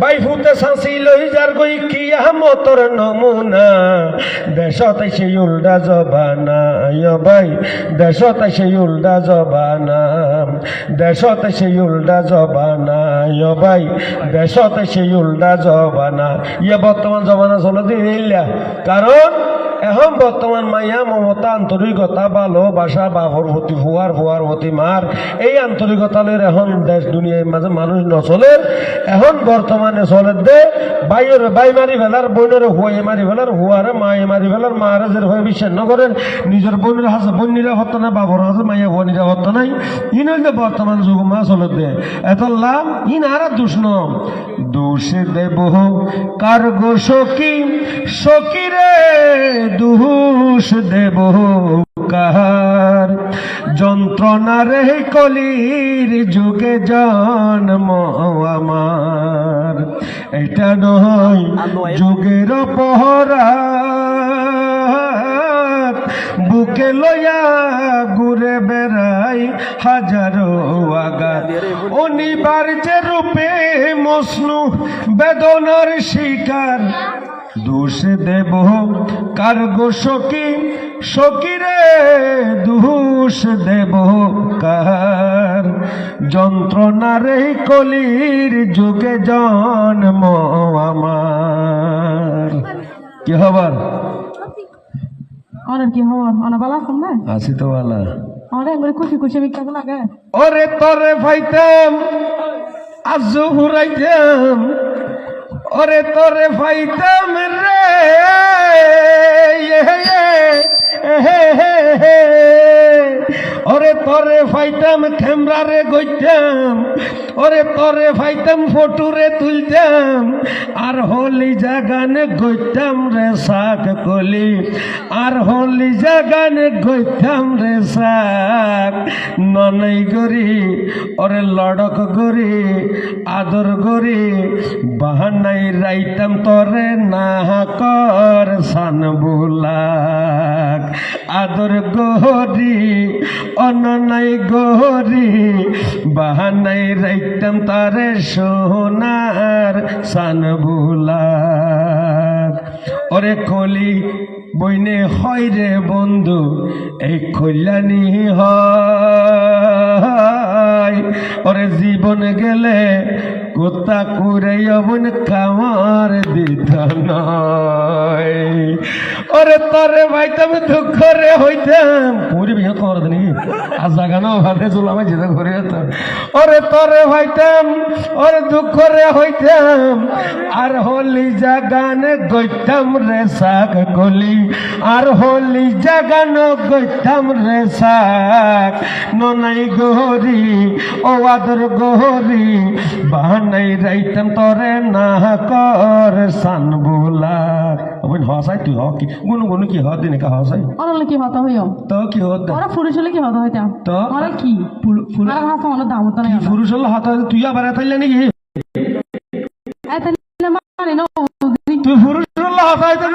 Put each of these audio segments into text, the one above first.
Bye bye কি নমুনা। দেশত আইছে উল্টা জবানা ভাই দেশত আইছে উল্টা জবানা। দেশত আইছে উল্টা জবানা ভাই দেশত আইছে উল্টা জবানা। ইয়ে বর্তমান জবানা চলে দিলা। কারণ এখন বর্তমান মাইয়া মমতা আন্তরিকতা ভালোবাসা বাপর প্রতি ফুয়ার ফুয়ার প্রতি মার। এই আন্তরিকতা লই এখন দেশ দুনিয়ার মাঝে মানুষ নচলে। এখন বর্তমানে চলে দে, বাইরে বাই মারি ফেলার, বোনের হুয়াই মারি ফেলার, হুয়ারে মায়ে মারি ফেলার, মারে যে হয়ে বিশ্বাস নকরেন নিজের বোনের হাসে, বোন নিরাপত্তা নাই বাবর হাসে, মাইয়া হুয়া নিরাপত্তা নাই। ইন হইলে বর্তমান যুগ মা চলে দে। এত লাভ ইন আর দোষ ন। দোষে দেব কার গো সখী? সখী রে দুষ দেব কার যন্ত্রণা রে কলির যুগে জন্ম আমার। এটা নয় যুগের পহরা বুকে লয়া ঘুরে বেড়াই হাজারো আগার অনিবার্য রূপে মসনু বেদনার শিকার। দোষে দেব। কার্গো সখী সখী? রে দোষ দেব। কার যন্ত্রণা রে কলির যুগে জন্ম আমার। কি হবার অনেক কি হওয়ার অনেক ভালো আছেন না? আছি তো বালা অনেক করে খুশি খুশি বিখ্যাত লাগে ওরে তরে ফাইতাম আজু হুরাইতাম ওরে তোরে ফাইতাম রে। ওরে তরে ফাইতাম, খেমরারে গইতাম, ওরে তরে ফাইতাম, ফটুরে তুলতাম, আর হলি জাগানে গইতাম রে শাক কলি, আর হলি জাগানে গইতাম রে শাক। ননাই গরি, ওরে লড়ক গরি, আদর গরি, বাহানাই রাইতাম তরে, না কর সান বুলাক আদর গরি, অননাই গরি, বাহানাই রাইতাম তারে সোনার সান ওরে কলি, বইনে হয় রে বন্ধু, এই কল্যাণী হয়। ওরে জীবন গেলে কোথা করে অবন কামার দিত নয়। ওরে তরে ভাইতাম দুঃখ রে হইতাম পুরি বিয়ে কর দিনি। আর জাগানো ভাবে চুলামে যেতে। যেতাম ওরে তরে ভাইতাম ওরে দুঃখ রে হইতাম আর হলি জাগানে গইতাম রে শাক গলি আর হলি জাগান গইতাম রে শাক। ননাই গহরি ও আদর গহরি বাহানাই রাইতাম তরে না কর সান বুলা। ওই হসাই তুই হ কি গুনু গুনু কি হ দিনে কা হসাই অনেক কি হতা হইও তো কি হত ওরা পুরুষ হলে কি হতা হইতাম তো? অনেক কি পুরুষ হাসা অনেক দাম হতো না পুরুষ হলে হাত তুই আবার এতাইলে নাকি এত মানে না তুই পুরুষ হলে হাত হইতে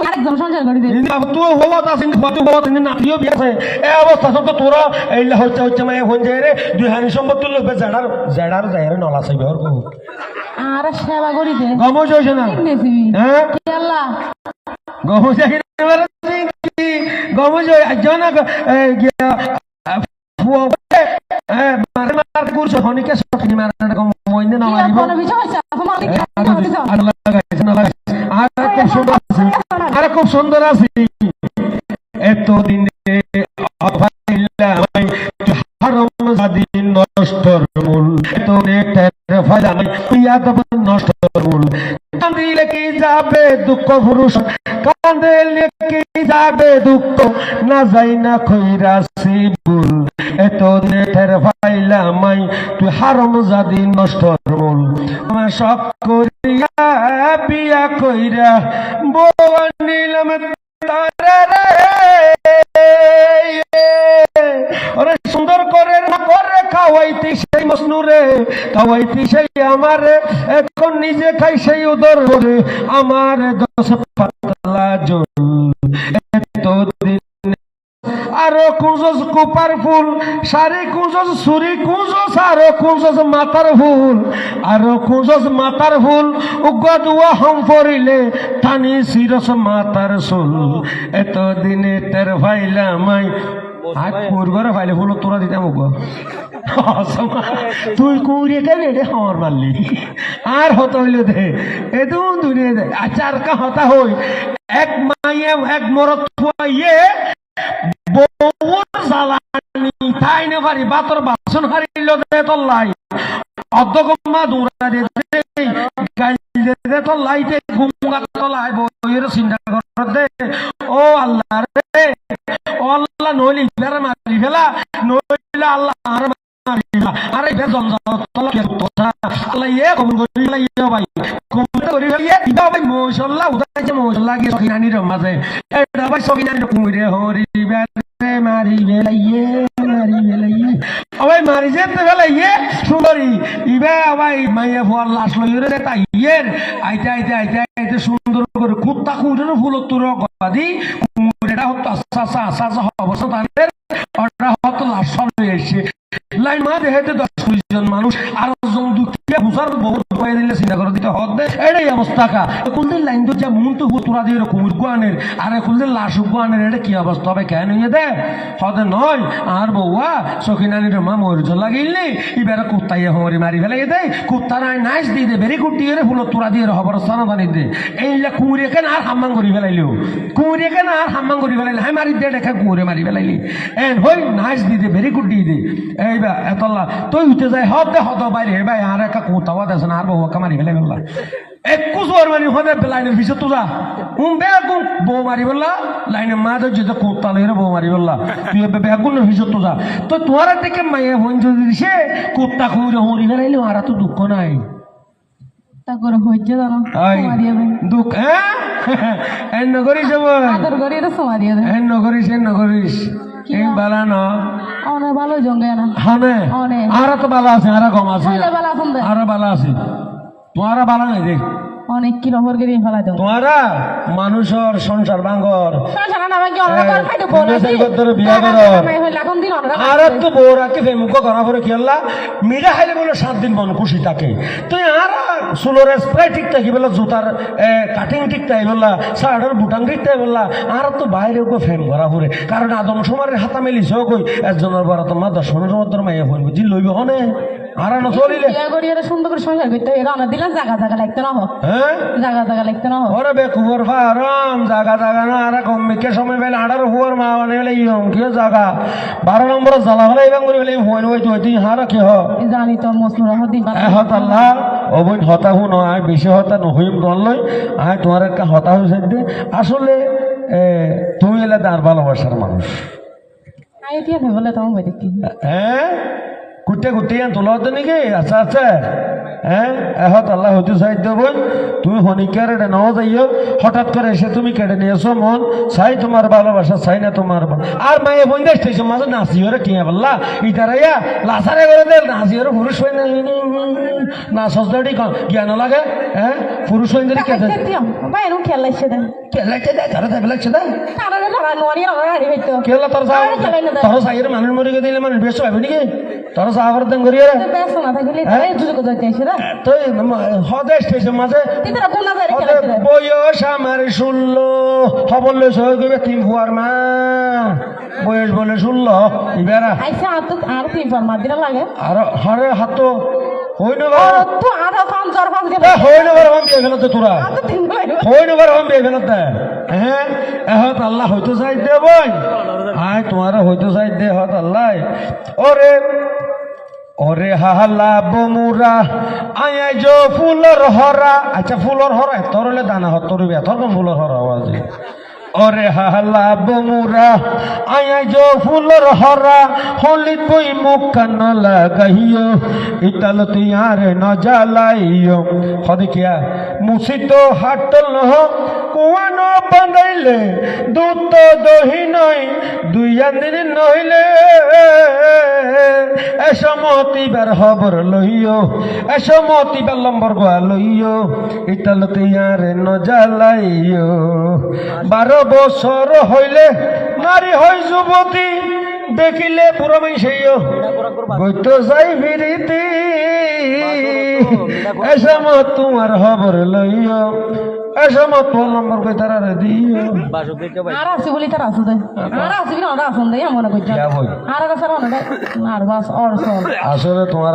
আরেকজন সংসার করে দে কিন্তু হওয়া তা সিং কত হওয়া তিনি নাতিও বিয়াছে এই অবস্থা সব তো তোরা এইলা হচ্ছে হচ্ছে মানে হন যায় রে। দুই হানি সম্পত্তি লোকে জেডার জেডার যায় নলা চাইবে আর কো আর সেবা করি দে গমজ হইছে না? হ্যাঁ? আল্লাহ? গমজ কি? গমজ আজন ফুয়া মারে মার কুরছ হনিকে সখনি মারে কম মইনে না মারিব নষ্টর মূল এত ফায়দা নাই নষ্টর মূল। দিলে কি যাবে দুঃখ পুরুষ, কাঁদে লেকে যাবে দুঃখ, না যাই না খৈরা শিবুল। এত নেটের ফাইলা মাই, তুই হারম জাদি নষ্ট মূল। শখ করিয়া, বিয়া কইরা, বউ নিলাম খাওয়াইতি সেই আমারে এখন নিজে খাই সেই উদর করে আমার দশ পাতলা জল এত দিন আরও কুঁজস কুপার ফুল, সারি কুঁজস, সুরি কুঁজস, আরও কুঁজস মাতার ফুল, আরও কুঁজস মাতার ফুল হম পড়িলে মাতার সুল এত দিনে তের ভাইলা মাই আর কুর ঘরে ফাইলে ফুল তোরা দিতাম তুই কুড়িয়ে কেন এটা হওয়ার মারলি আর হত হইল দে এদু দুনিয়া দে। আচার কা হতা হই? এক মাইয়ে এক মরত খুয়াইয়ে বউর জ্বালানি তাই না পারি বাতর বাসন হারিল দে তল্লাই। অর্ধগম্মা দৌড়া দে দে গাইল দে দে তল্লাই দে গুঙ্গা চিন্তা কর দে ও আল্লাহ রে ও আল্লাহ নইলে ইলার মারি ফেলা নইলে আল্লাহ আর মারি ফেলা আরে ফের জমজম তলা কে তোরা আল্লাহ ইয়ে কবুল করি আল্লাহ ইয়ে ভাই কবুল করি ফেলিয়ে দিবা ভাই মশাল্লাহ উদাইছে মশাল্লাহ গিয়ে সখিনানির এটা ভাই, সখিনানির সুন্দরী। করে কুত্তা কুমিরের ফুল তোর গদি কুমিরেটা হতো আস্তে আস্তে আস্তে অবস্থা লাইন মা দেখাইতে দশ কুড়ি জন মানুষ, আর হুসার বহুত ভয় দিলে চিন্তা করে দিতে হতে এটাই অবস্থা কা। কুলদের লাইন তো যা মুন তো তোরা দিয়ে কুমির গুয়ানের আর কুলদের লাশ গুয়ানের এটা কি অবস্থা হবে কেন নিয়ে দে। হতে নয় আর বউয়া সখিনানির মা ময়ূর লাগিলে এবারে কুত্তাইয়ে হমরি মারি ফেলে দে। কুত্তা নাই নাইস দিয়ে দে। বেরি কুটি রে ফুল তোরা দিয়ে হবর স্থান বানি দে। এইলা কুমিরে কেন আর হাম্মাং করি ফেলাইলিও কুমিরে কেন আর হাম্মাং করি ফেলাইলি। হাই মারি দে দেখা কুমিরে মারি ফেলাইলি। এন হই নাইস দিয়ে দে বেরি কুটি দে। এইবা, এতলা, তুই উঠে যায় হদ দে হদ বাইরে হে ভাই আর একটা কুত্তাও দেশ না আর বউ কামারি ফেলে ফেললা একু জোর মারি হদে লাইনের পিছে তোরা উম বেগুন বউ মারি বললা লাইনের মা তো যেটা কুত্তা লইরে বউ মারি বললা তুই এবে বেগুনের পিছে তোরা তো তোরা থেকে মাইয়া হইন যদি দিছে কুত্তা কুমিরে হরি ফেলাইলে আর তো দুঃখ নাই দুঃখ হ্যাঁ নগরিস নগরিস নগরিস এই বালা ন। অনেক ভালো জঙ্গে না। হানে? অনেক। আর তো বালা আছে আর কম আছে। ভালো আছেন দে আর বালা আছে। তোমারা বালা নাই দেখ। অনেক কি রহর করে ফেলাই দেব? তোমারা মানুষের সংসার না বলে সেই বিয়া অনেক আর তো করা করে কি আল্লাহ মিঠা খাইলে বলে সাত দিন মন খুশি থাকে। তুই আর সুলোর স্প্রে ঠিক থাকি বলে জুতার কাটিং ঠিক তাই বললা শার্টের বুটান ঠিক তাই বললা। আর তো বাইরে ওকে ফেম করা করে কারণ আদম সমারের হাতা মেলিস কই? একজনের বড় তোমার দর্শনের মধ্যে মাইয়া ফোন বুঝি লইব হনে। আর না চলিলে বিয়া করি এটা সুন্দর করে সংসার করতে হবে। রান্না দিলে জাগা জাগা লাগতে না হোক হ্যাঁ? লাগতে না হোক ওরে বে কুবর ফারম জাগা জাগা না আর কম মেকে সময় পেলে আড়ার হুয়ার মা মানে বলে ইয়ম কি জাগা? বারো নম্বর জ্বালা হলে হুয়ান তুই তুই হার কি হ? জানি তো আল্লাহ অবৈধ হতা হু নয় বেশি হতা নহইম দলই আয় তোমার একটা হতা হয়েছে দে আসলে এ, তুমি এলে তার ভালোবাসার মানুষ। আই দিয়ে ভেবলে তোমার বই দেখি। হ্যাঁ? ಗುಟ್ಟೆ ಗುಟ್ಟಿ ಅಂತ ತೊಲೋತನಿಗೆ ಅಸಾಸ হ্যাঁ? এহত আল্লাহ হইতে সাহিত্য বই তুমি হনিকার এটা নাও যাইও। হঠাৎ করে এসে তুমি কেটে নিয়েছো মন। চাই তোমার ভালোবাসা চাই না তোমার আর মায়ে বোন দেখতেছো মাঝে নাচি ওরে কিয়া বললা। ইটারাইয়া লাসারে করে দে নাচি ওরে পুরুষ হয়ে না সজদাটি জ্ঞান লাগে হ্যাঁ? পুরুষ হয়ে যদি কেটে দেয় দেয় দেয় তোর না। তোর সাইয়ের মানুষ মরে গিয়ে দিলে মানুষ বেশ পাবে নাকি? তোর সাহাবার করিয়ে না থাকলে হ্যাঁ? তাই দুটো কোথাও চাইছে না তো হদে স্টেশন মাঝে বয়স আমার ষোলো। হবলে সহ গবে তিন ফুয়ার মা। বয়স বলে ষোলো। ইবেরা আর তিন ফল মার দিনা লাগে। আর হরে হাত হই না ও তো আর খান জ্বর ফান গেল হই না বার হম বিয়ে ফেলতে তোরা আর ভাই হই না হম বিয়ে ফেলতে হ্যাঁ এহত আল্লাহ হয়তো চাই দে বই। আয় তোমার হয়তো চাই দে হত আল্লাহ। ওরে ওরে হালা বমুরা, আয়া যো ফুলর হরা। আচ্ছা ফুলর হরা তরলে দানা হত তরবে তরক ফুলর হরা আওয়াজ ওরে হালা বমুরা, আয়া যো ফুলর হরা, হলি কই মুখ কান লাগাইও ইতাল তিয়ার ন জ্বালাইও হদিকিয়া মুসিত হাটল নহ কুয়ানো বানাইলে দুত দহি নয় দুই আন্দির নইলে এসমতিবার খবর লইও এসমতিবার লম্বর গোয়া লইও ইতাল তিয়ার ন জ্বালাইও বারো বছর হইলে নারী হয় যুবতী দেখিলে বুড়ো মাইসেও গইত যাই ফিরিতি এসমত তোমার খবর লইও এসমত তোমার নম্বর কই তারা দিও। আর আছে বলি তার আছে দে। আর আছে কি না আর আছে দে মনে ইয়া বই আর আছে আর আর বাস আর আসলে তোমার